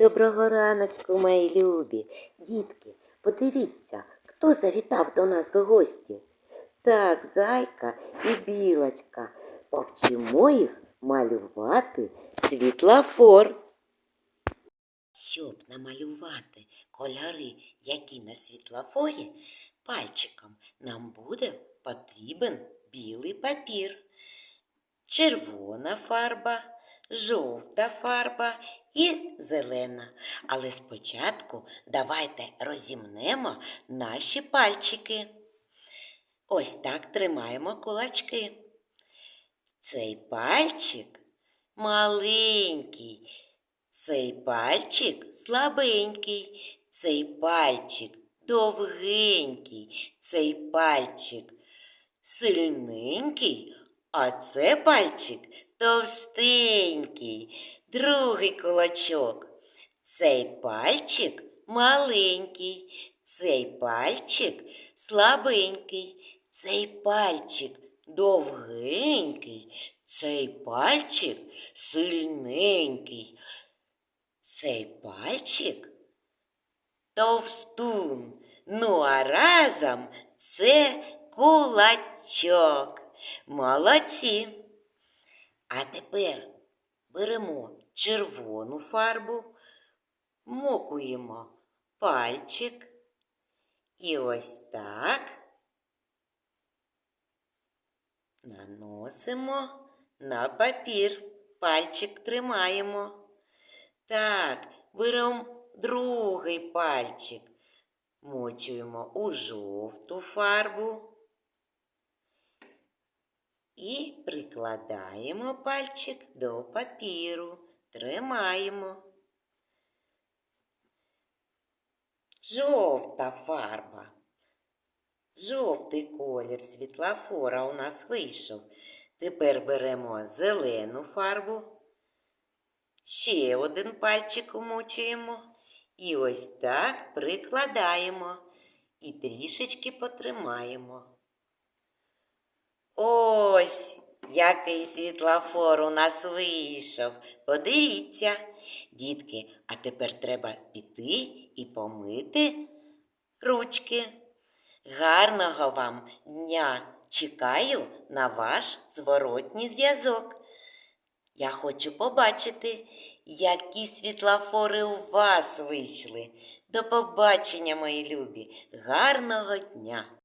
Доброго раночку, мої любі. Дітки, подивіться, хто завітав до нас у гості. Так, зайка і білочка. Повчимо їх малювати світлофор. Щоб намалювати кольори, які на світлофорі, пальчиком нам буде потрібен білий папір, червона фарба, жовта фарба і зелена. Але спочатку давайте розімнемо наші пальчики. Ось так тримаємо кулачки. Цей пальчик маленький, цей пальчик слабенький, цей пальчик довгенький, цей пальчик сильненький, а це пальчик товстенький, другий кулачок. Цей пальчик маленький, цей пальчик слабенький, цей пальчик довгенький, цей пальчик сильненький, цей пальчик товстун. Ну а разом це кулачок. Молодці. А тепер беремо червону фарбу, мокуємо пальчик і ось так наносимо на папір. Пальчик тримаємо. Так, беремо другий пальчик, мочуємо у жовту фарбу і прикладаємо пальчик до папіру. Тримаємо. Жовта фарба. Жовтий колір світлофора у нас вийшов. Тепер беремо зелену фарбу. Ще один пальчик умочуємо. І ось так прикладаємо і трішечки потримаємо. Ось який світлофор у нас вийшов. Подивіться, дітки, а тепер треба піти і помити ручки. Гарного вам дня! Чекаю на ваш зворотній зв'язок. Я хочу побачити, які світлофори у вас вийшли. До побачення, мої любі! Гарного дня!